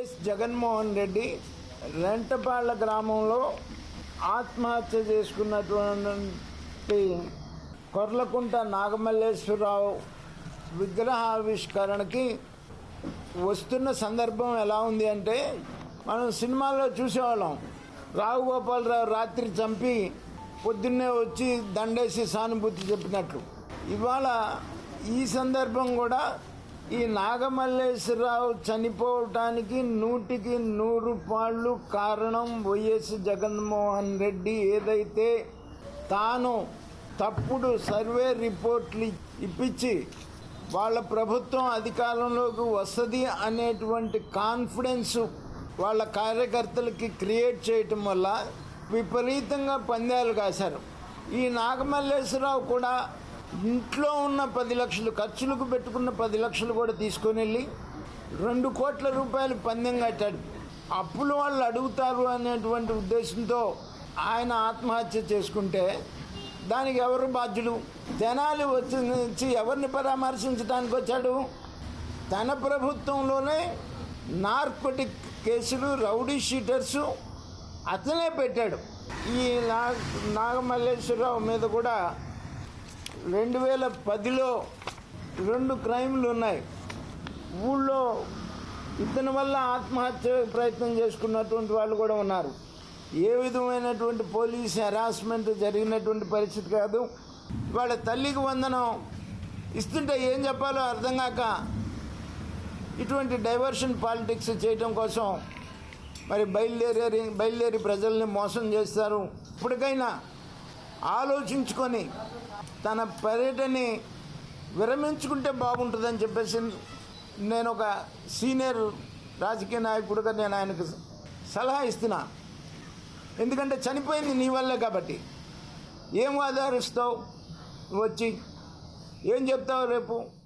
YS Jaganmohan Reddy రెంటపాళ్ళ గ్రామంలో ఆత్మహత్య చేసుకున్నటువంటి కొర్లకుంట నాగమల్లేశ్వరరావు విగ్రహావిష్కరణకి వస్తున్న సందర్భం ఎలా ఉంది అంటే మనం సినిమాల్లో చూసేవాళ్ళం. రావుగోపాలరావు రాత్రి చంపి పొద్దున్నే వచ్చి దండేసి సానుభూతి చెప్పినట్లు. ఇవాళ ఈ సందర్భం కూడా ఈ నాగమల్లేశ్వరరావు చనిపోవటానికి నూటికి నూరు పాళ్ళు కారణం వైఎస్ జగన్మోహన్ రెడ్డి ఏదైతే తాను తప్పుడు సర్వే రిపోర్ట్లు ఇప్పించి వాళ్ళ ప్రభుత్వం అధికారంలోకి వస్తుంది అనేటువంటి కాన్ఫిడెన్స్ వాళ్ళ కార్యకర్తలకి క్రియేట్ చేయటం వల్ల విపరీతంగా పందాలు కాశారు. ఈ నాగమల్లేశ్వరరావు కూడా ఇంట్లో ఉన్న పది లక్షలు ఖర్చులకు పెట్టుకున్న పది లక్షలు కూడా తీసుకొని వెళ్ళి రెండు కోట్ల రూపాయలు పందెం కట్టాడు. అప్పులు వాళ్ళు అడుగుతారు అనేటువంటి ఉద్దేశంతో ఆయన ఆత్మహత్య చేసుకుంటే దానికి ఎవరు బాధ్యులు? తెనాలి వచ్చి నుంచి ఎవరిని పరామర్శించడానికి వచ్చాడు? తన ప్రభుత్వంలోనే నార్కోటిక్ కేసులు రౌడీ షీటర్సు అతనే పెట్టాడు. ఈ నా నాగమల్లేశ్వరరావు మీద కూడా రెండు వేల పదిలో రెండు క్రైమ్లు ఉన్నాయి. ఊళ్ళో ఇతని వల్ల ఆత్మహత్య ప్రయత్నం చేసుకున్నటువంటి వాళ్ళు కూడా ఉన్నారు. ఏ విధమైనటువంటి పోలీస్ హెరాస్మెంట్ జరిగినటువంటి పరిస్థితి కాదు. వాళ్ళ తల్లికి వందనం ఇస్తుంటే ఏం చెప్పాలో అర్థం కాక ఇటువంటి డైవర్షన్ పాలిటిక్స్ చేయడం కోసం మరి బయలుదేరి బయలుదేరి ప్రజల్ని మోసం చేస్తారు. ఇప్పటికైనా ఆలోచించుకొని తన పర్యటనని విరమించుకుంటే బాగుంటుందని చెప్పేసి నేను ఒక సీనియర్ రాజకీయ నాయకుడిగా నేను ఆయనకు సలహా ఇస్తున్నా. ఎందుకంటే చనిపోయింది నీ వల్లే కాబట్టి. ఏం ఆధారిస్తావు? వచ్చి ఏం చెప్తావు రేపు?